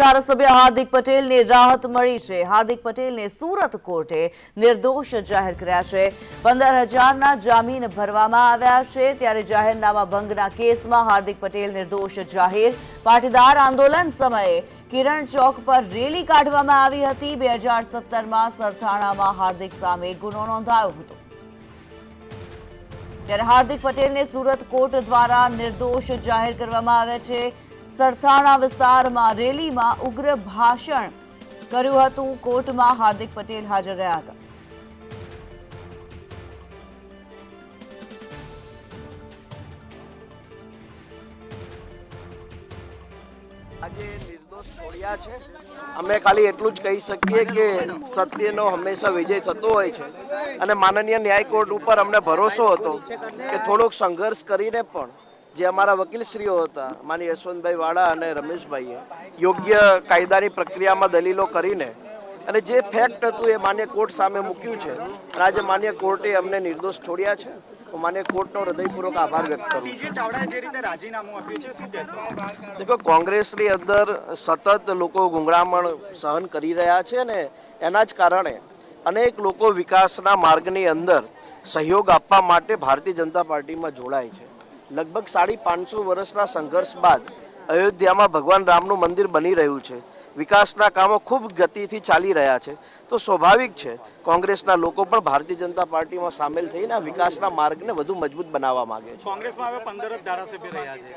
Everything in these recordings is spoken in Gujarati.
ધારાસભ્ય હાર્દિક પટેલને રાહત મળી છે. હાર્દિક પટેલને સુરત કોર્ટે નિર્દોષ જાહેર કર્યા છે. પંદર હજારના જામીન ભરવામાં આવ્યા છે. ત્યારે જાહેરનામા ભંગના કેસમાં હાર્દિક પટેલ નિર્દોષ જાહેર. પાટીદાર આંદોલન સમયે કિરણ ચોક પર રેલી કાઢવામાં આવી હતી. બે હજાર સત્તરમાં સરથાણામાં હાર્દિક સામે ગુનો નોંધાયો હતો. ત્યારે હાર્દિક પટેલને સુરત કોર્ટ દ્વારા નિર્દોષ જાહેર કરવામાં આવે છે. સરથાણા વિસ્તારમાં રેલીમાં ઉગ્ર ભાષણ કર્યું હતું. કોર્ટમાં હાર્દિક પટેલ હાજર રહ્યા હતા. અમે ખાલી એટલું જ કહી શકીએ કે સત્યનો હંમેશા વિજય થતો હોય છે. અને માનનીય ન્યાય કોર્ટ ઉપર અમને ભરોસો હતો કે થોડોક સંઘર્ષ કરીને પણ જે અમારા વકીલશ્રીઓ હતા માની યશવંતભાઈ વાળા અને રમેશભાઈએ યોગ્ય કાયદાની પ્રક્રિયામાં દલીલો કરીને અને જે ફેક્ટ હતું એ માન્ય કોર્ટ સામે મૂક્યું છે. અને આજે માન્ય કોર્ટે અમને નિર્દોષ છોડ્યા છે. હું માન્ય કોર્ટનો હૃદયપૂર્વક આભાર વ્યક્ત કરું દેખો કોંગ્રેસની અંદર સતત લોકો ગુંગળામણ સહન કરી રહ્યા છે ને એના જ કારણે અનેક લોકો વિકાસના માર્ગની અંદર સહયોગ આપવા માટે ભારતીય જનતા પાર્ટીમાં જોડાય છે. લગભગ સાડી પાંચસો વર્ષના સંઘર્ષ બાદ અયોધ્યામાં ભગવાન રામનું મંદિર બની રહ્યું છે. વિકાસના કામો ખૂબ ગતિથી ચાલી રહ્યા છે. તો સ્વાભાવિક છે કોંગ્રેસના લોકો પણ ભારતીય જનતા પાર્ટીમાં સામેલ થઈને આ વિકાસના માર્ગને વધુ મજબૂત બનાવવા માંગે છે. કોંગ્રેસમાં હવે પંદર જ ધારાસભ્ય રહ્યા છે.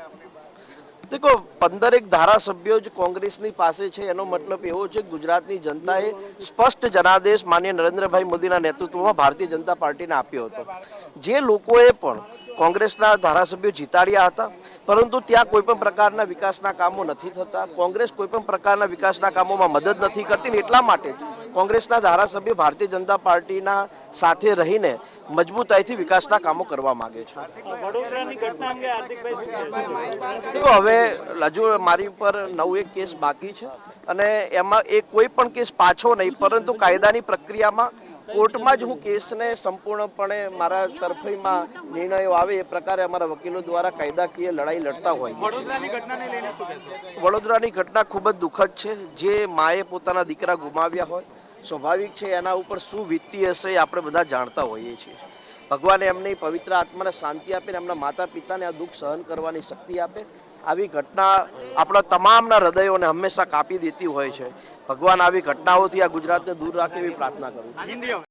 દેખો પંદરેક ધારાસભ્યો જ કોંગ્રેસની પાસે છે. એનો મતલબ એવો છે કે ગુજરાતની જનતાએ સ્પષ્ટ જનાદેશ માન્ય નરેન્દ્રભાઈ મોદીના નેતૃત્વમાં ભારતીય જનતા પાર્ટીને આપ્યો હતો. જે લોકોએ પણ કોંગ્રેસના ધારાસભ્યો જીતાડ્યા હતા પરંતુ ત્યાં કોઈ પણ પ્રકારના વિકાસના કામો નથી થતા. કોંગ્રેસ કોઈ પણ પ્રકારના વિકાસના કામોમાં મદદ નથી કરતી એટલા માટે કોંગ્રેસના ધારાસભ્ય ભારતીય જનતા પાર્ટીના સાથે રહીને મજબૂતાઈથી વિકાસના કામો કરવા માંગે છે. હવે હજુ મારી ઉપર નવ એક કેસ બાકી છે અને એમાં એ કોઈ પણ કેસ પાછો નહીં પરંતુ કાયદાની પ્રક્રિયામાં કોર્ટમાં જ હું કેસને સંપૂર્ણપણે મારા તરફીમાં નિર્ણયો આવે એ પ્રકારે અમારા વકીલો દ્વારા કાયદાકીય લડાઈ લડતા હોય વડોદરાની ઘટના ખૂબ જ દુઃખદ છે. જે માએ પોતાના દીકરા ગુમાવ્યા હોય સ્વાભાવિક છે એના ઉપર શું વીતતી હશે એ આપણે બધા જાણતા હોઈએ છીએ. ભગવાને એમની પવિત્ર આત્માને શાંતિ આપીને એમના માતા પિતાને આ દુઃખ સહન કરવાની શક્તિ આપે. આવી ઘટના આપણા તમામના હૃદયોને હંમેશા કાપી દેતી હોય છે. ભગવાન આવી ઘટનાઓથી આ ગુજરાતને દૂર રાખે એવી પ્રાર્થના કરું